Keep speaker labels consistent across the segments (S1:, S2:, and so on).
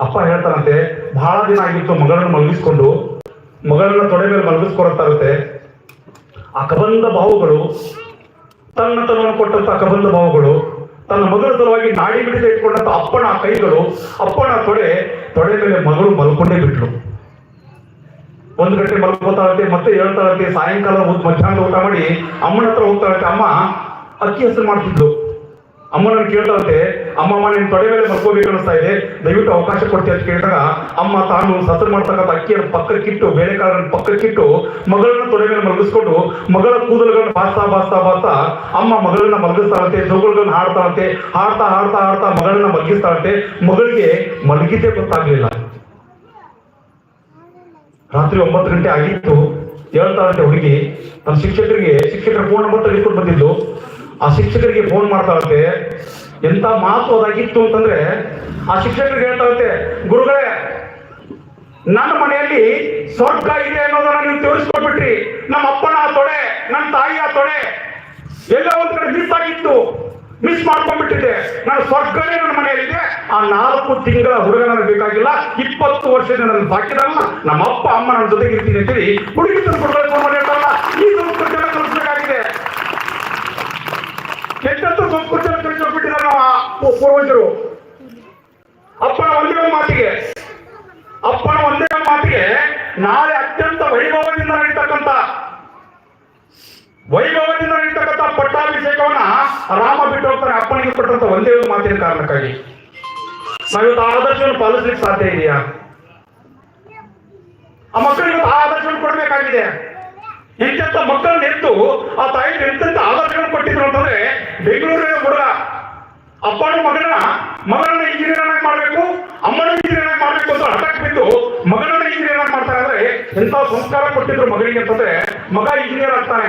S1: ಅಪ್ಪ ಹೇಳ್ತಾರಂತೆ, ಬಹಳ ದಿನ ಆಗಿತ್ತು ಮಗಳನ್ನು ಮಲಗಿಸ್ಕೊಂಡು. ಮಗಳನ್ನ ತೊಡೆ ಮೇಲೆ ಮಲಗಿಸ್ಕೊಳ್ತಾರಂತೆ ಆ ಕಬಂಧ ಬಾಹುಗಳು ತನ್ನ ತನವನ್ನು ಕೊಟ್ಟಂತ ಕಬಂಧ ಬಾಹುಗಳು ತನ್ನ ಮಗಳ ಸಲುವಾಗಿ ನಾಡಿ ಬಿಡಿದ ಇಟ್ಕೊಂಡಂತ ಅಪ್ಪನ ಕೈಗಳು, ಅಪ್ಪನ ತೊಡೆ ತೊಡೆ ಮೇಲೆ ಮಗಳು ಮಲ್ಕೊಂಡೇ ಬಿಟ್ಲು. ಒಂದು ಗಂಟೆ ಮಲ್ಕೋತಾಳಂತೆ, ಮತ್ತೆ ಹೇಳ್ತಾಳಂತೆ, ಸಾಯಂಕಾಲ ಮಧ್ಯಾಹ್ನ ಊಟ ಮಾಡಿ ಅಮ್ಮನ ಹತ್ರ ಹೋಗ್ತಾಳಂತೆ, ಅಮ್ಮ, ಅಕ್ಕಿ ಹೆಸರು ಮಾಡ್ತಿದ್ಲು. ಅಮ್ಮನ ಕೇಳ್ತಾಳಂತೆ ಅಮ್ಮಮ್ಮ ನಿನ್ ತೊಡೆ ಮೇಲೆ ಮಲ್ಕೋಬೇಕು ಅನಿಸ್ತಾ ಇದೆ. ದಯವಿಟ್ಟು ಅವಕಾಶ ಕೊಡ್ತೀಯ? ಅಂತ ಕೇಳಿದಾಗ, ಅಮ್ಮ, ತಾನು ಸಸರು ಮಾಡ್ತಕ್ಕಂಥ ಅಕ್ಕಿಯನ್ನು ಪಕ್ಕಕ್ಕಿಟ್ಟು ಬೇರೆ ಕಾಳನ್ನು ಪಕ್ಕಕ್ಕಿಟ್ಟು, ಮಗಳನ್ನ ತೊಡೆ ಮೇಲೆ ಮಲಗಿಸ್ಕೊಂಡು, ಮಗಳ ಕೂದಲುಗಳನ್ನ ಬಾಸ್ತಾ ಬಾಸ್ತಾ ಬಾಸ್ತಾ ಅಮ್ಮ ಮಗಳನ್ನ ಮಲಗಿಸ್ತಾಳಂತೆ ಜೋಗುಗಳನ್ನ ಹಾಡ್ತಾಳಂತೆ, ಹಾಡ್ತಾ ಹಾಡ್ತಾ ಹಾಡ್ತಾ ಮಗಳನ್ನ ಮಲಗಿಸ್ತಾಳಂತೆ, ಮಗಳಿಗೆ ಮಲಗಿದ್ದೇ ಗೊತ್ತಾಗ್ಲಿಲ್ಲ. ರಾತ್ರಿ ಒಂಬತ್ತು ಗಂಟೆ ಆಗಿತ್ತು. ಹೇಳ್ತಾಳಂತೆ ಹುಡುಗಿ ನಮ್ಮ ಶಿಕ್ಷಕರಿಗೆ, ಶಿಕ್ಷಕರ ಫೋನ್ ನಂಬರ್ ತೆಗೆದುಕೊಂಡು ಬಂದಿದ್ದು. ಆ ಶಿಕ್ಷಕರಿಗೆ ಫೋನ್ ಮಾಡ್ತಾಳಂತೆ. ಎಂತ ಮಾತು ಅದಾಗಿತ್ತು ಅಂತಂದ್ರೆ, ಆ ಶಿಕ್ಷಕರಿಗೆ ಹೇಳ್ತಾಳಂತೆ, ಗುರುಗಳೇ, ನನ್ನ ಮನೆಯಲ್ಲಿ ಸ್ವರ್ಗ ಇದೆ ಅನ್ನೋದನ್ನ ನೀವು ತೋರಿಸ್ಕೊಟ್ಬಿಟ್ರಿ. ನಮ್ಮ ಅಪ್ಪನ ಆ ತೊಡೆ, ನನ್ನ ತಾಯಿಯ ತೊಡೆ, ಎಲ್ಲ ಒಂದ್ ಕಡೆ ಮಿಸ್ ಆಗಿತ್ತು. ಮಿಸ್ ಮಾಡ್ಕೊಂಡ್ಬಿಟ್ಟಿದೆ ನನ್ನ ಸ್ವರ್ಗನೇ ನನ್ನ ಮನೆಯಲ್ಲಿದೆ. ಆ ನಾಲ್ಕು ತಿಂಗಳ ಹುಡುಗ ನನಗೆ ಬೇಕಾಗಿಲ್ಲ. ಇಪ್ಪತ್ತು ವರ್ಷದಿಂದ ನನ್ನ ಸಾಕಿದಲ್ಲ ನಮ್ಮ ಅಪ್ಪ ಅಮ್ಮ ನನ್ನ ಜೊತೆಗೆ ಇರ್ತೀನಿ ಅಂತೇಳಿ ಹುಡುಗಿ ತನ್ನ ಹುಡುಗರ ಫೋನ್ ಮಾಡಿ ಹೇಳ್ತಾರಲ್ಲ ಈ ಸಂಸ್ಕೃತಿಯನ್ನು ಕಲಿಸ್ಬೇಕಾಗಿದೆ ಕೆಟ್ಟಂತ ಸಂಸ್ಕೃತಿಯನ್ನು ಕಲಿಸೋಗ್ಬಿಟ್ಟಿದ್ದಾರೆ ನಮ್ಮ ಪೂ- ಪೂರ್ವಜರು. ಅಪ್ಪನ ಒಂದೇ ಮಾತಿಗೆ. ಅಪ್ಪನ ಒಂದೇ ಮಾತಿಗೆ ನಾಳೆ ಅತ್ಯಂತ ವೈಭವದಿಂದ ನಡೀತಕ್ಕಂಥ ವೈಭವದಿಂದ ನಡೀತಕ್ಕಂಥ ಪಟ್ಟಾಭಿಷೇಕವನ್ನ ರಾಮ ಬಿಟ್ಟು ಹೋಗ್ತಾರೆ. ಅಪ್ಪನಿಗೆ ಕೊಟ್ಟಂತ ಒಂದೇ ಒಂದು ಮಾತಿನ ಕಾರಣಕ್ಕಾಗಿ. ನಾವಿವತ್ತು ಆದರ್ಶವನ್ನು ಪಾಲಿಸ್ಲಿಕ್ಕೆ ಸಾಧ್ಯ ಇದೆಯಾ? ಆ ಮಕ್ಕಳಿಗೆ ಆ ಆದರ್ಶವನ್ನು ಕೊಡಬೇಕಾಗಿದೆ. ಇಂತ ಮಕ್ಕಳನ್ನ ಎತ್ತು ಆ ತಾಯಿ ಎಂತೆಂತ ಆದರ್ಶಗಳನ್ನು ಕೊಟ್ಟಿದ್ರು ಅಂತಂದ್ರೆ ಬೆಂಗಳೂರಿನ ಹುಡುಗ ಅಪ್ಪನ ಮಗನ, ಮಗನನ್ನ ಇಂಜಿನಿಯರ್ ಆಗಿ ಮಾಡ್ಬೇಕು ಅಮ್ಮನ ಇಂಜಿನಿಯರ್ ಆಗಿ ಮಾಡ್ಬೇಕು ಅಂತ ಹಠಕ್ ಬಿದ್ದು ಮಗನನ್ನ ಇಂಜಿನಿಯರ್ ಆಗಿ ಮಾಡ್ತಾರೆ ಅಂದ್ರೆ ಎಂತ ಸಂಸ್ಕಾರ ಕೊಟ್ಟಿದ್ರು ಮಗನಿಗೆ ಅಂತಂದ್ರೆ ಮಗ ಇಂಜಿನಿಯರ್ ಆಗ್ತಾನೆ.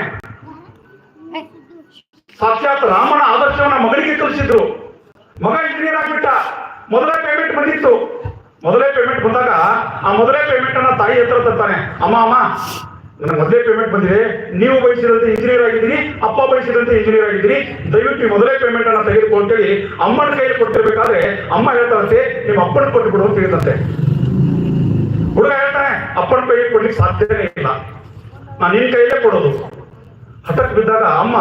S1: ಸಾಕ್ಷಾತ್ ರಾಮನ ಆದರ್ಶವನ್ನ ಮಗನಿಗೆ ಕಲಿಸಿದ್ರು ಮಗ ಇಂಜಿನಿಯರ್ ಆಗ್ಬಿಟ್ಟ. ಮೊದಲೇ ಪೇಮೆಂಟ್ ಬಂದಿತ್ತು. ಮೊದಲೇ ಪೇಮೆಂಟ್ ಬಂದಾಗ ಆ ಮೊದಲೇ ಪೇಮೆಂಟ್ ಅನ್ನ ತಾಯಿ ಹತ್ರ ತರ್ತಾನೆ ಅಮ್ಮ ಅಮ್ಮ ಮೊದಲೇ ಪೇಮೆಂಟ್ ಬಂದಿದೆ. ನೀವು ಬಯಸಿದಂತೆ ಇಂಜಿನಿಯರ್ ಆಗಿದ್ದೀರಿ ಅಪ್ಪ ಬಯಸಿದಂತೆ ಇಂಜಿನಿಯರ್ ಆಗಿದ್ದೀರಿ ದಯವಿಟ್ಟು ಮೊದಲೇ ಪೇಮೆಂಟ್ ಅನ್ನ ತೆಗೆದುಕೊ ಅಂತೇಳಿ ಅಮ್ಮನ ಕೈಯಲ್ಲಿ ಕೊಟ್ಟಿರ್ಬೇಕಾದ್ರೆ ಅಮ್ಮ ಹೇಳ್ತಾರಂತೆ, ನಿಮ್ಮ ಅಪ್ಪನ ಕೊಟ್ಟು ಬಿಡು ಅಂತ ಹೇಳ್ತಂತೆ ಹುಡುಗ ಹೇಳ್ತಾನೆ, ಅಪ್ಪನ ಕೈಯಲ್ಲಿ ಕೊಡ್ಲಿಕ್ಕೆ ಸಾಧ್ಯನೇ ಇಲ್ಲ. ನಾನು ನಿನ್ ಕೈಯಲ್ಲೇ ಕೊಡೋದು. ಹಠಕ್ ಬಿದ್ದಾಗ ಅಮ್ಮ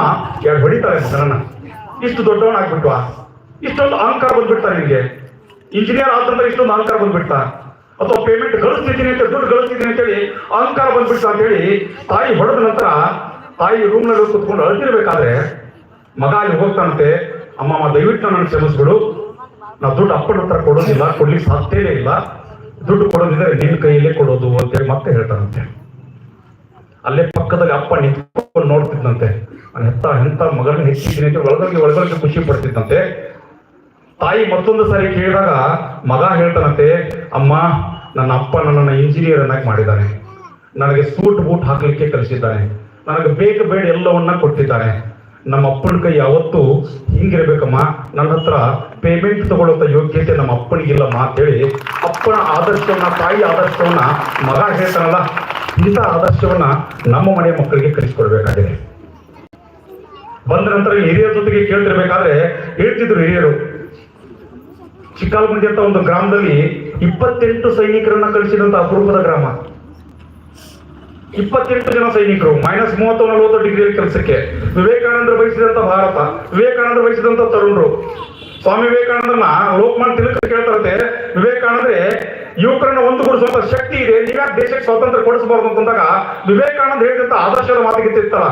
S1: ಎರಡು ಹೊಡಿತಾರೆ ಮಗನನ್ನ. ಇಷ್ಟು ದೊಡ್ಡವನಾಗ್ಬಿಟ್ವಾ? ಇಷ್ಟೊಂದು ಅಹಂಕಾರ ಬಂದ್ಬಿಡ್ತಾರೆ ನಿಮಗೆ ಇಂಜಿನಿಯರ್ ಆದ್ರಿಂದ ಇಷ್ಟೊಂದು ಅಹಂಕಾರ ಬಂದ್ಬಿಡ್ತಾ? ಅಥವಾ ಪೇಮೆಂಟ್ ಗಳಿಸ್ತಿದ್ದೀನಿ ಅಂತ ದುಡ್ಡು ಗಳಿಸ್ತಿದ್ದೀನಿ ಅಂತೇಳಿ ಅಹಂಕಾರ ಬಂದ್ಬಿಡ್ತಾ ಅಂತೇಳಿ ತಾಯಿ ಹೊಡೆದ ನಂತರ ತಾಯಿ ರೂಮ್ನಲ್ಲಿ ಕುತ್ಕೊಂಡು ಅಳ್ತಿರ್ಬೇಕಾದ್ರೆ ಮಗ ಅಲ್ಲಿ ಹೋಗ್ತಾನಂತೆ ಅಮ್ಮಮ್ಮ ದಯವಿಟ್ಟು ನನ್ನ ಕ್ಷಮಿಸ್ಬಿಡು. ನಾ ದುಡ್ಡು ಅಪ್ಪನ ಹತ್ರ ಕೊಡೋದಿಲ್ಲ, ಕೊಡ್ಲಿಕ್ಕೆ ಸಾಧ್ಯನೇ ಇಲ್ಲ. ದುಡ್ಡು ಕೊಡೋದಿದ್ರೆ ನಿನ್ನ ಕೈಯಲ್ಲೇ ಕೊಡೋದು ಅಂತೇಳಿ ಮತ್ತೆ ಹೇಳ್ತಾನಂತೆ. ಅಲ್ಲೇ ಪಕ್ಕದಲ್ಲಿ ಅಪ್ಪ ನಿಂತ್ಕೊಂಡು ನೋಡ್ತಿದ್ದಂತೆ ಎಂತ ಎಂತ ಮಗನ ಹೆಚ್ಚಿದ್ದೀನಿ ಅಂತ ಒಳಗಡೆ ಒಳಗಡೆ ಖುಷಿ ಪಡ್ತಿದ್ದಂತೆ ತಾಯಿ ಮತ್ತೊಂದು ಸಾರಿ ಕೇಳಿದಾಗ ಮಗ ಹೇಳ್ತಾನಂತೆ, ಅಮ್ಮ ನನ್ನ ಅಪ್ಪ ನನ್ನನ್ನು ಇಂಜಿನಿಯರ್ ಅನ್ನಾಗಿ ಮಾಡಿದ್ದಾನೆ. ನನಗೆ ಸೂಟ್ ಬೂಟ್ ಹಾಕಲಿಕ್ಕೆ ಕಲಿಸಿದ್ದಾನೆ ನನಗೆ ಬೇಕು ಬೇಡ ಎಲ್ಲವನ್ನ ಕೊಟ್ಟಿದ್ದಾನೆ. ನಮ್ಮ ಅಪ್ಪನ ಕೈ ಯಾವತ್ತು ಹಿಂಗಿರ್ಬೇಕಮ್ಮ. ನನ್ನ ಹತ್ರ ಪೇಮೆಂಟ್ ತಗೊಳ್ಳೋಂಥ ಯೋಗ್ಯತೆ ನಮ್ಮ ಅಪ್ಪನಿಗಿಲ್ಲಮ್ಮ ಅಂತೇಳಿ ಅಪ್ಪನ ಆದರ್ಶವನ್ನ, ತಾಯಿ ಆದರ್ಶವನ್ನ, ಮಗ ಹೇಳ್ತಾನಲ್ಲ, ಇಂಥ ಆದರ್ಶವನ್ನ ನಮ್ಮ ಮನೆಯ ಮಕ್ಕಳಿಗೆ ಕಲಿಸ್ಕೊಡ್ಬೇಕಾಗಿದೆ. ಬಂದ ನಂತರ ಹಿರಿಯರ ಜೊತೆಗೆ ಕೇಳ್ತಿರ್ಬೇಕಾದ್ರೆ, ಹೇಳ್ತಿದ್ರು ಹಿರಿಯರು ಚಿಕ್ಕಲ್ಗುಂಡಿ ಅಂತ ಒಂದು ಗ್ರಾಮದಲ್ಲಿ ಇಪ್ಪತ್ತೆಂಟು ಸೈನಿಕರನ್ನ ಕಳಿಸಿದಂತ ಅಪರೂಪದ ಗ್ರಾಮ. ಇಪ್ಪತ್ತೆಂಟು ಜನ ಸೈನಿಕರು ಮೈನಸ್ ಮೂವತ್ತು ನಲವತ್ತು ಡಿಗ್ರಿಯಲ್ಲಿ ಕೆಲಸಕ್ಕೆ. ವಿವೇಕಾನಂದರು ಬಯಸಿದಂತ ಭಾರತ, ವಿವೇಕಾನಂದರು ಬಯಸಿದಂತ ತರುಣರು. ಸ್ವಾಮಿ ವಿವೇಕಾನಂದರನ್ನ ಲೋಕಮಾನ್ ತಿಲಕ್ ಕೇಳ್ತಾರಂತೆ, ವಿವೇಕಾನಂದ್ರೆ ಯುವಕರನ್ನ ಒಂದುಗೂಡಿಸುವಂತ ಶಕ್ತಿ ಇದೆ. ನೀವ್ಯಾಕ ದೇಶಕ್ಕೆ ಸ್ವಾತಂತ್ರ್ಯ ಕೊಡಿಸಬಾರ್ದು ಅಂತಂದಾಗ ವಿವೇಕಾನಂದ ಹೇಳಿದಂತ ಆದರ್ಶದ ಮಾತಿಗೆ ತಿರ್ತಾರ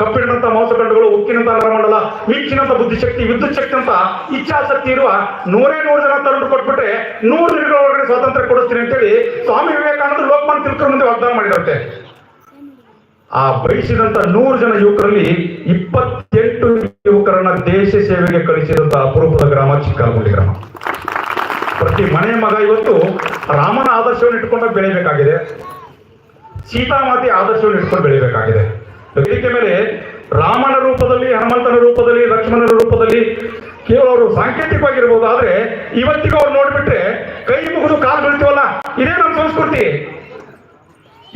S1: ಕಬ್ಬಿಣದಂತ ಮಾಂಸಖಂಡಗಳು, ಉಕ್ಕಿನಂತ ನರಮಂಡಲ ಮಿಕ್ಕಿನಂತ ಬುದ್ಧಿಶಕ್ತಿ, ವಿದ್ಯುತ್ ಶಕ್ತಿ ಅಂತ ಇಚ್ಛಾಶಕ್ತಿ ಇರುವ ನೂರೇ ನೂರು ಜನ ತರಂಡು ಕೊಟ್ಬಿಟ್ರೆ ನೂರು ದಿನಗಳ ಸ್ವಾತಂತ್ರ್ಯ ಕೊಡಿಸ್ತೀನಿ ಅಂತೇಳಿ ಸ್ವಾಮಿ ವಿವೇಕಾನಂದ ಲೋಕಮಾನ್ ತಿಲಕರ ಮುಂದೆ ವಾಗ್ದಾನ ಮಾಡಿದಂತೆ. ಆ ಬಯಸಿದಂತ ನೂರು ಜನ ಯುವಕರಲ್ಲಿ ಇಪ್ಪತ್ತೆಂಟು ಯುವಕರನ್ನ ದೇಶ ಸೇವೆಗೆ ಕಳಿಸಿದಂತ ಅಪರೂಪದ ಗ್ರಾಮ ಚಿಕ್ಕಾಗುಂಡಿ ಗ್ರಾಮ. ಪ್ರತಿ ಮನೆ ಮಗ ಇವತ್ತು ರಾಮನ ಆದರ್ಶವನ್ನು ಇಟ್ಕೊಂಡು ಬೆಳಿಬೇಕಾಗಿದೆ. ಸೀತಾಮಾತೆ ಆದರ್ಶವನ್ನು ಇಟ್ಕೊಂಡು ಬೆಳಿಬೇಕಾಗಿದೆ. ವೇದಿಕೆ ಮೇಲೆ ರಾಮನ ರೂಪದಲ್ಲಿ, ಹನುಮಂತನ ರೂಪದಲ್ಲಿ, ಲಕ್ಷ್ಮಣನ ರೂಪದಲ್ಲಿ ಕೇವಲ ಅವರು ಸಾಂಕೇತಿಕವಾಗಿರ್ಬೋದು. ಆದ್ರೆ ಇವತ್ತಿಗೂ ಅವ್ರು ನೋಡ್ಬಿಟ್ರೆ ಕೈ ಮುಗಿದು ಕಾಲು ಬೀಳ್ತೀವಲ್ಲ? ಇದೇ ನಮ್ಮ ಸಂಸ್ಕೃತಿ.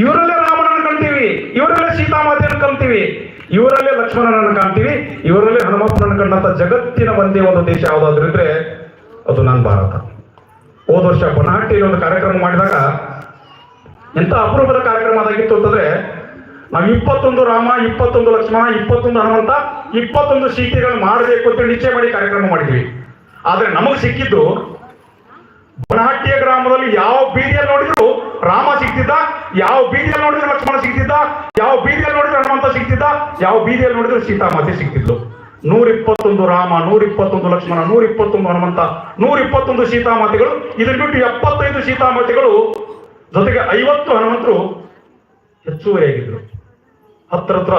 S1: ಇವರಲ್ಲೇ ರಾಮನನ್ನು ಕಾಣ್ತೀವಿ, ಇವರಲ್ಲೇ ಸೀತಾಮಾತೆಯನ್ನು ಕಾಣ್ತೀವಿ, ಇವರಲ್ಲೇ ಲಕ್ಷ್ಮಣನನ್ನು ಕಾಣ್ತೀವಿ, ಇವರಲ್ಲೇ ಹನುಮಂತನನ್ನು ಕಂಡಂತ ಜಗತ್ತಿನ ಒಂದೇ ಒಂದು ದೇಶ ಯಾವುದಾದ್ರೂ ಇದ್ರೆ ಅದು ನನ್ನ ಭಾರತ. ಹೋದ ವರ್ಷ ಬನಹಟ್ಟಿಯಲ್ಲಿ ಒಂದು ಕಾರ್ಯಕ್ರಮ ಮಾಡಿದಾಗ ಎಂತ ಅಪರೂಪದ ಕಾರ್ಯಕ್ರಮ ಅದಾಗಿತ್ತು ಅಂತಂದ್ರೆ, ನಾವು ಇಪ್ಪತ್ತೊಂದು ರಾಮ, ಇಪ್ಪತ್ತೊಂದು ಲಕ್ಷ್ಮಣ, ಇಪ್ಪತ್ತೊಂದು ಹನುಮಂತ, ಇಪ್ಪತ್ತೊಂದು ಸೀತೆಗಳನ್ನು ಮಾಡಬೇಕು ಅಂತ ನಿಶ್ಚಯ ಮಾಡಿ ಕಾರ್ಯಕ್ರಮ ಮಾಡಿದ್ವಿ. ಆದ್ರೆ ನಮಗೆ ಸಿಕ್ಕಿದ್ದು ಬನಹಟ್ಟಿಯ ಗ್ರಾಮದಲ್ಲಿ ಯಾವ ಬೀದಿಯಲ್ಲಿ ನೋಡಿದ್ರು ರಾಮ ಸಿಗ್ತಿದ್ದ, ಯಾವ ಬೀದಿಯಲ್ಲಿ ನೋಡಿದ್ರು ಲಕ್ಷ್ಮಣ ಸಿಗ್ತಿದ್ದ, ಯಾವ ಬೀದಿಯಲ್ಲಿ ನೋಡಿದ್ರು ಹನುಮಂತ ಸಿಗ್ತಿದ್ದ, ಯಾವ ಬೀದಿಯಲ್ಲಿ ನೋಡಿದ್ರು ಸೀತಾಮಾತೆ ಸಿಗ್ತಿದ್ಲು. ನೂರ ಇಪ್ಪತ್ತೊಂದು ರಾಮ ನೂರ ಇಪ್ಪತ್ತೊಂದು ಲಕ್ಷ್ಮಣ ನೂರ ಇಪ್ಪತ್ತೊಂದು ಹನುಮಂತ ನೂರ ಇಪ್ಪತ್ತೊಂದು ಸೀತಾಮಾತೆಗಳು ಇದನ್ನ ಬಿಟ್ಟು ಎಪ್ಪತ್ತೈದು ಸೀತಾಮಾತೆಗಳು, ಜೊತೆಗೆ ಐವತ್ತು ಹನುಮಂತರು ಹೆಚ್ಚುವರಿಯಾಗಿದ್ರು ಹತ್ರ ಹತ್ರ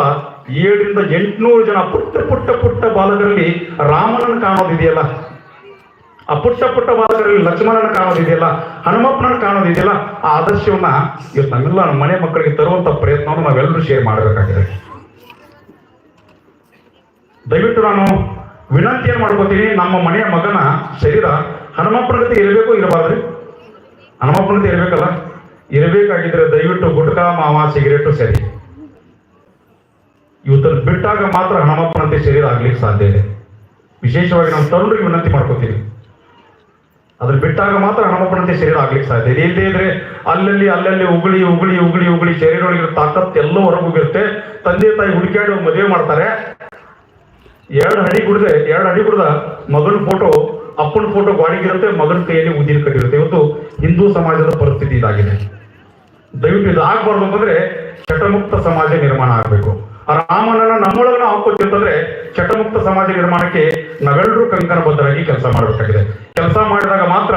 S1: ಏಳರಿಂದ ಎಂಟುನೂರು ಜನ ಪುಟ್ಟ ಪುಟ್ಟ ಪುಟ್ಟ ಬಾಲಕರಲ್ಲಿ ರಾಮನನ್ನು ಕಾಣೋದಿದೆಯಲ್ಲ ಆ ಪುಟ್ಟ ಪುಟ್ಟ ಬಾಲಕರಲ್ಲಿ ಲಕ್ಷ್ಮಣನ ಕಾಣೋದಿದೆಯಲ್ಲ ಹನುಮಪ್ಪನನ್ನು ಕಾಣೋದಿದೆಯಲ್ಲ ಆ ಆದರ್ಶವನ್ನ ಇವತ್ತು ನಮ್ಮೆಲ್ಲ ನಮ್ಮ ಮನೆ ಮಕ್ಕಳಿಗೆ ತರುವಂತ ಪ್ರಯತ್ನವನ್ನು ನಾವೆಲ್ಲರೂ ಶೇರ್ ಮಾಡಬೇಕಾಗಿದೆ. ದಯವಿಟ್ಟು ನಾನು ವಿನಂತಿಯನ್ನು ಮಾಡ್ಕೋತೀನಿ, ನಮ್ಮ ಮನೆಯ ಮಗನ ಶರೀರ ಹನುಮಪ್ಪನ ಜೊತೆ ಇರಬೇಕು ಇರಬಾರ್ದು ಹನುಮಪ್ಪನ ಜೊತೆ ಇರಬೇಕಲ್ಲ? ಇರಬೇಕಾಗಿದ್ರೆ ದಯವಿಟ್ಟು ಗುಟ್ಕಾ ಮಾವ ಸಿಗರೇಟು ಸರಿ. ಇವತ್ತನ್ನು ಬಿಟ್ಟಾಗ ಮಾತ್ರ ಹನುಮಪ್ಪನಂತೆ ಶರೀರ ಆಗ್ಲಿಕ್ಕೆ ಸಾಧ್ಯ ಇದೆ. ವಿಶೇಷವಾಗಿ ನಾವು ತರುಣರಿಗೆ ವಿನಂತಿ ಮಾಡ್ಕೋತೀವಿ ಅದ್ರ ಬಿಟ್ಟಾಗ ಮಾತ್ರ ಹನುಮಪ್ಪನಂತೆ ಶರೀರ ಆಗ್ಲಿಕ್ಕೆ ಸಾಧ್ಯ ಇದೆ. ಇಲ್ಲದೇ ಇದ್ರೆ ಅಲ್ಲಲ್ಲಿ ಅಲ್ಲಲ್ಲಿ ಉಗುಳಿ ಉಗುಳಿ ಉಗುಳಿ ಉಗುಳಿ ಶರೀರ ಒಳಗಿರೋ ತಾಕತ್ ಎಲ್ಲ ಹೊರಗೋಗಿರುತ್ತೆ ತಂದೆ ತಾಯಿ ಹುಡುಕಾಡಿ ಮದುವೆ ಮಾಡ್ತಾರೆ. ಎರಡು ಅಡಿ ಕುಡ್ದೆ, ಎರಡು ಅಡಿ ಕುಡ್ದ ಮಗನ ಫೋಟೋ ಅಪ್ಪನ ಫೋಟೋ ಗಾಡಿಗಿರುತ್ತೆ, ಮಗನ ಕೈಯಲ್ಲಿ ಉದಿರು ಕಟ್ಟಿರುತ್ತೆ. ಇವತ್ತು ಹಿಂದೂ ಸಮಾಜದ ಪರಿಸ್ಥಿತಿ ಇದಾಗಿದೆ. ದಯವಿಟ್ಟು ಇದು ಆಗ್ಬಾರ್ದು ಅಂತಂದ್ರೆ ಚಟಮುಕ್ತ ಸಮಾಜ ನಿರ್ಮಾಣ ಆಗಬೇಕು. ರಾಮನನ್ನ ನಮ್ಮೊಳಗೆ ನಾವು ಹಾಕೋತೀವಿ ಅಂತಂದ್ರೆ ಚಟಮುಕ್ತ ಸಮಾಜ ನಿರ್ಮಾಣಕ್ಕೆ ನಾವೆಲ್ಲರೂ ಕಂಕಣಬದ್ಧರಾಗಿ ಕೆಲಸ ಮಾಡಬೇಕಾಗಿದೆ. ಕೆಲಸ ಮಾಡಿದಾಗ ಮಾತ್ರ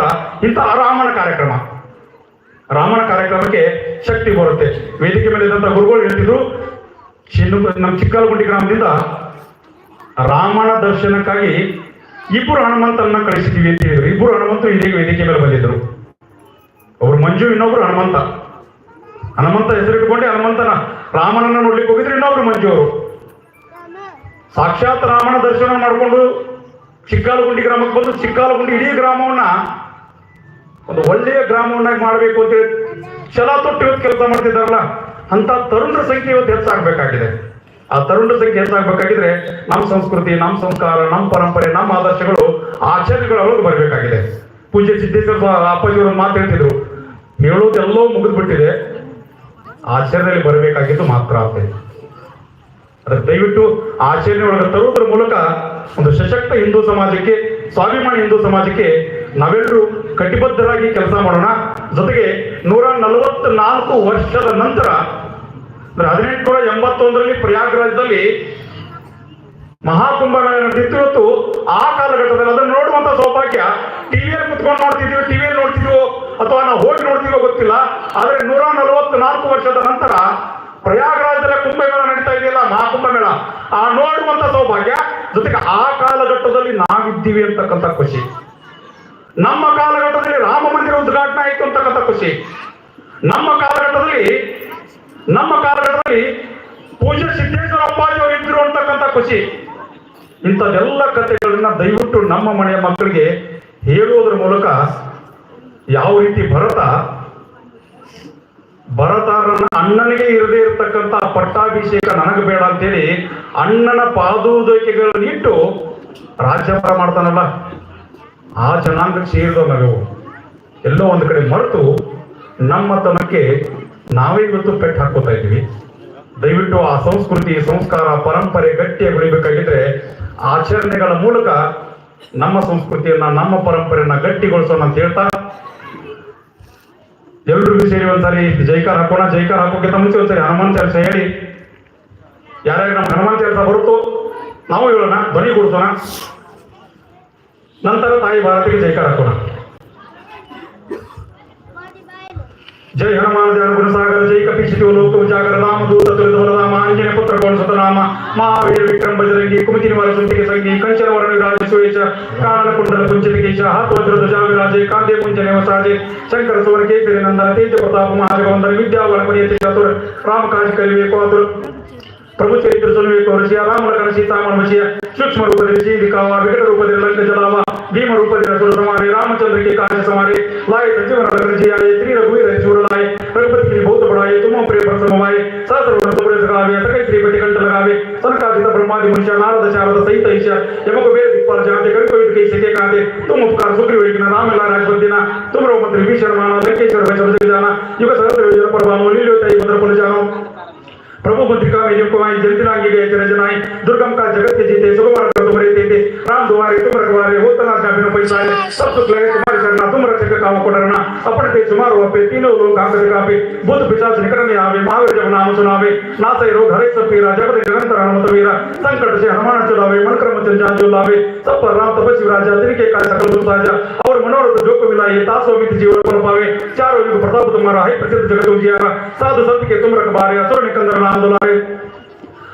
S1: ಇಂಥ ರಾಮನ ಕಾರ್ಯಕ್ರಮ. ರಾಮನ ಕಾರ್ಯಕ್ರಮಕ್ಕೆ ಶಕ್ತಿ ಬರುತ್ತೆ. ವೇದಿಕೆ ಮೇಲೆ ಇದ್ದಂತ ಗುರುಗಳು ಹೇಳ್ತಿದ್ರು ನಮ್ಮ ಚಿಕ್ಕಲಗುಂಡಿ ಗ್ರಾಮದಿಂದ ರಾಮನ ದರ್ಶನಕ್ಕಾಗಿ ಇಬ್ಬರು ಹನುಮಂತರನ್ನ ಕಳಿಸಿದ್ವಿ ಅಂತ ಹೇಳಿದ್ರು. ಇಬ್ಬರು ಹನುಮಂತರು ಇದೇ ವೇದಿಕೆ ಮೇಲೆ ಬಂದಿದ್ರು ಅವ್ರು ಮಂಜು, ಇನ್ನೊಬ್ರು ಹನುಮಂತ. ಹನುಮಂತ ಹೆಸರಿಟ್ಕೊಂಡೆ ಹನುಮಂತನ ರಾಮನನ್ನ ನೋಡ್ಲಿಕ್ಕೆ ಹೋಗಿದ್ರು ಇನ್ನೊಬ್ರು ಮಂಜು ಅವರು. ಸಾಕ್ಷಾತ್ ರಾಮನ ದರ್ಶನ ಮಾಡಿಕೊಂಡು ಚಿಕ್ಕಾಲಗುಂಡಿ ಗ್ರಾಮಕ್ಕೆ ಬಂದು ಚಿಕ್ಕಾಲಗುಂಡಿ ಇಡೀ ಗ್ರಾಮವನ್ನ ಒಂದು ಒಳ್ಳೆಯ ಗ್ರಾಮವನ್ನಾಗಿ ಮಾಡಬೇಕು ಅಂತ ಹೇಳಿ ಛಲ ತೊಟ್ಟು ಇವತ್ತು ಕೆಲಸ ಮಾಡ್ತಿದ್ದಾರಲ್ಲ ಅಂತ ತರುಣರ ಸಂಖ್ಯೆ ಇವತ್ತು ಹೆಚ್ಚಾಗಬೇಕಾಗಿದೆ. ಆ ತರುಣ ಸಂಖ್ಯೆ ಹೆಚ್ಚಾಗಬೇಕಾಗಿದ್ರೆ ನಮ್ಮ ಸಂಸ್ಕೃತಿ, ನಮ್ಮ ಸಂಸ್ಕಾರ, ನಮ್ಮ ಪರಂಪರೆ, ನಮ್ಮ ಆದರ್ಶಗಳು ಆಚರಣೆಗಳ ಒಳಗೆ ಬರಬೇಕಾಗಿದೆ. ಪೂಜೆ ಸಿದ್ದೇಶ್ವರ ಅಪ್ಪಾಜಿಯವರು ಮಾತು ಹೇಳ್ತಿದ್ರು. ಹೇಳೋದೆಲ್ಲೋ ಮುಗಿದು ಬಿಟ್ಟಿದೆ ಆಚರಣೆಯಲ್ಲಿ ಬರಬೇಕಾಗಿದ್ದು ಮಾತ್ರ ಆಗ್ತದೆ ಅದಕ್ಕೆ ದಯವಿಟ್ಟು ಆಚರಣೆ ಒಳಗೆ ತರುವುದರ ಮೂಲಕ ಒಂದು ಸಶಕ್ತ ಹಿಂದೂ ಸಮಾಜಕ್ಕೆ, ಸ್ವಾಭಿಮಾನಿ ಹಿಂದೂ ಸಮಾಜಕ್ಕೆ ನಾವೆಲ್ಲರೂ ಕಟಿಬದ್ಧರಾಗಿ ಕೆಲಸ ಮಾಡೋಣ. ಜೊತೆಗೆ ನೂರ ನಲವತ್ತ ನಾಲ್ಕು ವರ್ಷದ ನಂತರ ಹದಿನೆಂಟುನೂರ ಎಂಬತ್ತೊಂದರಲ್ಲಿ ಪ್ರಯಾಗ್ರಾಜದಲ್ಲಿ ಮಹಾಕುಂಭ ನಡೆದಿತ್ತು ಇವತ್ತು ಆ ಕಾಲಘಟ್ಟದಲ್ಲಿ ಅದನ್ನು ನೋಡುವಂತ ಸೌಭಾಗ್ಯ ಟಿವಿಯಲ್ಲಿ ಕುತ್ಕೊಂಡು ನೋಡ್ತಿದ್ವಿ ಟಿವಿಯಲ್ಲಿ ನೋಡ್ತಿದ್ವು ಅಥವಾ ನಾವು ಹೋಗಿ ನೋಡ್ತೀವೋ ಗೊತ್ತಿಲ್ಲ. ಆದ್ರೆ ನೂರ ನಲವತ್ತು ನಾಲ್ಕು ವರ್ಷದ ನಂತರ ಪ್ರಯಾಗರಾಜದಲ್ಲಿ ಕುಂಭಮೇಳ ನಡೀತಾ ಇದೆಯಲ್ಲ, ಮಹಾಕುಂಭಮೇಳ. ಆ ನೋಡುವಂತ ಸೌಭಾಗ್ಯ ಜೊತೆಗೆ ಆ ಕಾಲಘಟ್ಟದಲ್ಲಿ ನಾವಿದ್ದೀವಿ ಅಂತಕ್ಕಂಥ ಖುಷಿ. ನಮ್ಮ ಕಾಲಘಟ್ಟದಲ್ಲಿ ರಾಮ ಮಂದಿರ ಉದ್ಘಾಟನೆ ಆಯಿತು ಅಂತಕ್ಕಂಥ ಖುಷಿ. ನಮ್ಮ ಕಾಲಘಟ್ಟದಲ್ಲಿ ನಮ್ಮ ಕಾಲಘಟ್ಟದಲ್ಲಿ ಪೂಜ್ಯ ಸಿದ್ದೇಶ್ವರ ಅಪ್ಪಾಜಿ ಅವರು ಇದ್ರು ಅಂತಕ್ಕಂಥ ಖುಷಿ. ಇಂಥದೆಲ್ಲ ಕಥೆಗಳನ್ನ ದಯವಿಟ್ಟು ನಮ್ಮ ಮನೆಯ ಮಕ್ಕಳಿಗೆ ಹೇಳುವುದರ ಮೂಲಕ ಯಾವ ರೀತಿ ಭರತ ಭರತರನ್ನ ಅಣ್ಣನಿಗೆ ಇರದೇ ಇರತಕ್ಕಂತ ಪಟ್ಟಾಭಿಷೇಕ ನನಗೆ ಬೇಡ ಅಂತೇಳಿ ಅಣ್ಣನ ಪಾದೋದಕೆಗಳನ್ನು ಇಟ್ಟು ರಾಜ್ಯಭಾರ ಮಾಡ್ತಾನಲ್ಲ, ಆ ಜನಾಂಗಕ್ಕೆ ಸೇರಿದ ನಾವು ಎಲ್ಲೋ ಒಂದು ಕಡೆ ಮರೆತು ನಮ್ಮ ತನಕ್ಕೆ ನಾವೇ ಇವತ್ತು ಪೆಟ್ಟು ಹಾಕೋತಾ ಇದ್ದೀವಿ. ದಯವಿಟ್ಟು ಆ ಸಂಸ್ಕೃತಿ, ಸಂಸ್ಕಾರ, ಪರಂಪರೆ ಗಟ್ಟಿಯಾಗಿ ಉಳಿಬೇಕಾಗಿದ್ರೆ ಆಚರಣೆಗಳ ಮೂಲಕ ನಮ್ಮ ಸಂಸ್ಕೃತಿಯನ್ನ, ನಮ್ಮ ಪರಂಪರೆಯನ್ನ ಗಟ್ಟಿಗೊಳಿಸೋಣ ಅಂತ ಹೇಳ್ತಾ ಎಲ್ರಿಗೂ ಸೇರಿ ಒಂದ್ಸರಿ ಜೈಕಾರ ಹಾಕೋಣ, ಜೈಕಾರ ಹಾಕೋಕ್ಕಿಂತ ಮುಂಚೆ ಒಂದ್ಸರಿ ಹನುಮಾನ್ ಚಾಲಿಸ ಹೇಳಿ. ಯಾರ್ಯಾರು ನಮ್ಮ ಹನುಮಾನ್ ಚಾಲಿಸ ಬರುತ್ತೋ ನಾವು ಹೇಳೋಣ, ಧ್ವನಿ ಕೊಡ್ಸೋಣ. ನಂತರ ತಾಯಿ ಭಾರತಿಗೆ ಜೈಕಾರ ಹಾಕೋಣ. जय हनुमान, जय गुरु सागर, जय कपि कपिशो लोक उजागर राम दूत तुलधर नाम अंजन पुत्र कौन सतनामा, महावीर विक्रम, बजरंगी कुमति निवार सुंदर के संगी, कंचन वरण, राज सुयेच काल कुंडल कुंचित केच हाथ वज्र, ध्वजा विराजे कांधे कुंजन वसाजे, शंकर सुवर के फिर नंदन, तेज प्रताप महाजगवंदन विद्या वलपन यति चतुर राम काज करवे को अतुल प्रभु चरित्र सुनवे को ऋषि राम लखन, सीता, मन बसिया सूक्ष्म रूप दे जी दिखावा विकट रूप दे लंक जलावा, भीम रूप दे सुर समारे, रामचंद्र के काज समारे, लाए सजीवन जी आए ಸನಕಾದಿತ ಬ್ರಹ್ಮಾದಿ ಬ್ರಹ್ಮಾದಿ ಮನುಷ್ಯ ನಾರದ ಶಾರದ ಸಹಿತ ಈಶ ಯಮಕ ಬೇರೆ ದಿಕ್ಪಾಲ ಜಾತೆ ಕವಿಕೋವಿದ ಕೈ ಸೆಕೆ ಕಾತೆ ತುಮ ಉಪಕಾರ ಸುಗ್ರೀವೇಗಿನ ರಾಮೆಲ್ಲ ರಾಜಬಂದಿನ ತುಮ್ರ ಮಂತ್ರಿ ವಿಭೀಷಣ ಮಾನ ಲಂಕೇಶ್ವರ ವೈಶ್ವ ಜಗಜಾನ ಯುಗ ಸಹಸ್ರ ಯೋಜನ ಪರಮಾನು ಲೀಲೋತಾಯಿ ಭದ್ರ ಪುಲಜಾನು प्रभु मुद्रिका में जिनको आई जंतनांगी गए रजनाई दुर्गम का जगत के जीते सुकुमार का तुम्हारे देते राम दुआरे तुम रखवारे हो जाबिनो पैसा है। सब सुख लगे तुम्हारे शरणा तुम रक्षक काम को डरना। अपने ते सुमारो पे, तीनों लोग कांपे कापे बुद्ध पिशाच निकट में आवे, महावीर जब नाम सुनावे। नासे रोग हरे सब पीरा, जगत निरंतर हनुमत वीरा। संकट से हनुमान चुरावे मन क्रम चंचाल जो लावे। सब पर राम तपस्वी राजा तिनके काय सकल दुख साजा और मनोरथ जो को मिला, ये तासो मित जीवन पर पावे। चारों युग प्रताप तुम्हारा है प्रसिद्ध जगत उजियारा। साधु संत के तुम रखबारे असुर निकंदर नाम दुलारे।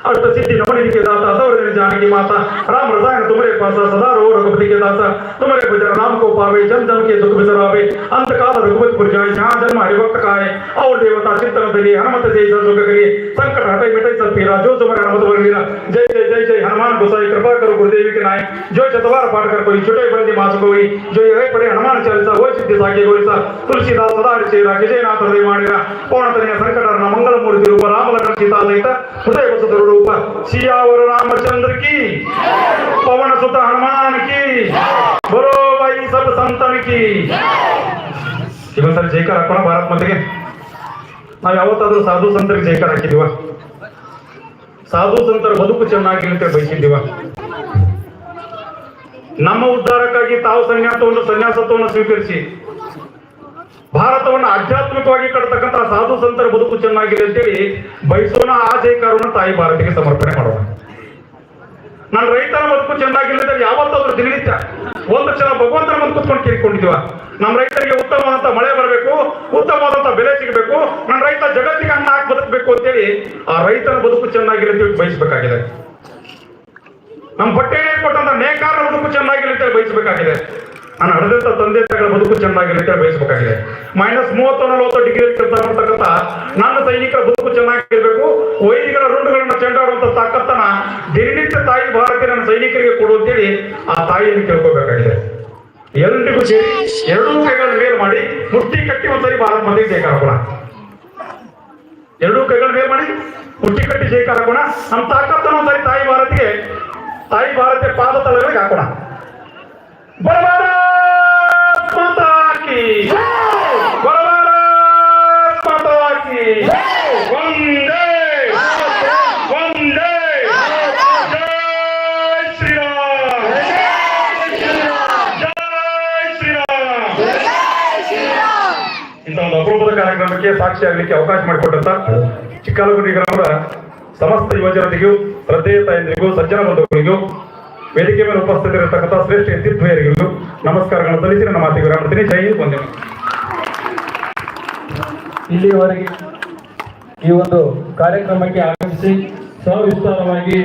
S1: अष्ट तो सिद्धि नमनिधि के दाता सर्वदिन जान की माता। राम रसायन तुम्हारे पास सदा रो रघुपति के दाता। तुम्हारे भजन राम को पावे, जन जन के दुख बिसरावे। अंत काल रघुपति पुर जाए, जहाँ जन्म हरि भक्त का है। और देवता चिंतन धरे हनुमत जय सर सुख करिए। संकट हटे, मिटे, सब पीरा। जो तुम्हारे हनुमत भर मेरा जय जय जय जय, हनुमान गोसाई, कृपा करो गुरुदेव के नाय जो चतवार पाठ कर कोई छुटे बंदी मास कोई। जो यह पड़े हनुमान चालीसा, वो सिद्धि साके सा तुलसीदास सदा हरि राखी, जय नाथ, हृदय माणिरा पौन तनिया संकट हरण मंगल मूर्ति रूप, राम लखन, सीता सहित। हृदय वसुधर ರೂಪ ಸಿಯಾವರ ರಾಮಚಂದ್ರ की पवन सुत हनुमान की बोलो भाई सब संतन की ಇವತ್ತಲ್ಲಿ ಜೈಕಾರ ಹಾಕೋಣ ಭಾರತ್ ಮಾತೆಗೆ ನಾವು ಯಾವತ್ತಾದ್ರೂ ಸಾಧು ಸಂತರಿಗೆ ಜೈಕಾರ ಹಾಕಿದೀವ ಸಾಧು ಸಂತರ ಬದುಕು ಚೆನ್ನಾಗಿರ್ಲಿ ಅಂತ ಬಯಸಿದ್ದೀವ ನಮ್ಮ ಉದ್ಧಾರಕ್ಕಾಗಿ ತಾವು ಸನ್ಯಾಸವನ್ನು ಸನ್ಯಾಸತ್ವವನ್ನು ಸ್ವೀಕರಿಸಿ ಭಾರತವನ್ನು ಆಧ್ಯಾತ್ಮಿಕವಾಗಿ ಕಟ್ಟತಕ್ಕಂತ ಸಾಧು ಸಂತರ ಬದುಕು ಚೆನ್ನಾಗಿದೆ ಅಂತೇಳಿ ಬಯಸೋಣ ಆ ಜೈಕಾರವನ್ನು ತಾಯಿ ಭಾರತಿಗೆ ಸಮರ್ಪಣೆ ಮಾಡೋಣ. ನನ್ನ ರೈತರ ಬದುಕು ಚೆನ್ನಾಗಿಲ್ಲ ಅಂತ ಯಾವತ್ತಾದ್ರೂ ದಿನನಿತ್ಯ ಒಂದು ಕ್ಷಣ ಭಗವಂತನ ಮುಂದೆ ಕುತ್ಕೊಂಡು ಕೇಳ್ಕೊಂಡಿದೀವ ನಮ್ಮ ರೈತರಿಗೆ ಉತ್ತಮವಾದಂತ ಮಳೆ ಬರಬೇಕು, ಉತ್ತಮವಾದಂತ ಬೆಲೆ ಸಿಗಬೇಕು ನನ್ನ ರೈತ ಜಗತ್ತಿಗೆ ಅನ್ನ ಹಾಕಿ ಬದುಕಬೇಕು ಅಂತೇಳಿ ಆ ರೈತನ ಬದುಕು ಚೆನ್ನಾಗಿಲ್ಲ ಅಂತೇಳಿ ಬಯಸಬೇಕಾಗಿದೆ. ನಮ್ಮ ಬಟ್ಟೆ ಕೊಟ್ಟಂತ ನೇಕಾರ ಬದುಕು ಚೆನ್ನಾಗಿಲ್ಲ ಅಂತೇಳಿ ಬಯಸಬೇಕಾಗಿದೆ. ನಾನು ಹಡೆದಂತ ತಂದೆ ತಾಯಿಗಳ ಬದುಕು ಚೆನ್ನಾಗಿರುತ್ತೆ ಬಯಸಬೇಕಾಗಿದೆ. ಮೈನಸ್ ಮೂವತ್ತು ನಲವತ್ತು ಡಿಗ್ರಿ ಮಾಡ್ತಕ್ಕಂಥ ನನ್ನ ಸೈನಿಕರ ಬದುಕು ಚೆನ್ನಾಗಿರ್ಬೇಕು. ವೈರಿಗಳ ರುಂಡುಗಳನ್ನ ಚೆಂಡಾಡುವಂತ ತಾಕತ್ತನ್ನ ದಿನನಿತ್ಯ ತಾಯಿ ಭಾರತೀಯ ನನ್ನ ಸೈನಿಕರಿಗೆ ಕೊಡು ಅಂತೇಳಿ ಆ ತಾಯಿಯನ್ನು ಕೇಳ್ಕೋಬೇಕಾಗಿದೆ. ಎಲ್ರಿಗೂ ಸೇರಿ ಎರಡೂ ಕೈಗಳ ಮೇಲ್ ಮಾಡಿ ಮುಟ್ಟಿ ಕಟ್ಟಿ ಒಂದ್ಸರಿ ಭಾರತ ಮಂದಿಗೆ ಬೇಕಾಗೋಣ ಎರಡೂ ಕೈಗಳ ಮೇಲ್ ಮಾಡಿ ಮುಟ್ಟಿ ಕಟ್ಟಿ ಜೈಕಾರ ಹಾಕೋಣ ನಮ್ಮ ತಾಕತ್ತನ್ನು ಒಂದ್ಸರಿ ತಾಯಿ ಭಾರತಿಗೆ, ತಾಯಿ ಭಾರತೀಯ ಪಾದ ತಳಗಳಿಗೆ ಹಾಕೋಣ. ಕಾರ್ಯಕ್ರಮಕ್ಕೆ ಸಾಕ್ಷಿ ಆಗಲಿಕ್ಕೆ ಅವಕಾಶ ಮಾಡಿಕೊಟ್ಟಂತ ಚಿಕ್ಕಲಗುಡಿ ಗ್ರಾಮದ ಸಮಸ್ತ ಯುವಜನತೆಗೂ ಶ್ರದ್ಧೇಯ ತಾಯಂದಿರಿಗೂ ಸಜ್ಜನ ಬಂಧುಗಳಿಗೂ ವೇದಿಕೆ ಮೇಲೆ ಉಪಸ್ಥಿತರಿರತಕ್ಕಂಥ ಶ್ರೇಷ್ಠ ಯತೀರ್ಥರಿಗೂ ನಮಸ್ಕಾರಗಳನ್ನು ಸಲ್ಲಿಸಿ ನನ್ನ ಮಾತಿಗೆ ವಿರಾಮ ಮಾಡ್ತೀನಿ ಜೈ ಹಿಂದ್, ವಂದೇ
S2: ಇಲ್ಲಿಯವರೆಗೆ ಈ ಒಂದು ಕಾರ್ಯಕ್ರಮಕ್ಕೆ ಆಗಮಿಸಿ ಸವಿಸ್ತಾರವಾಗಿ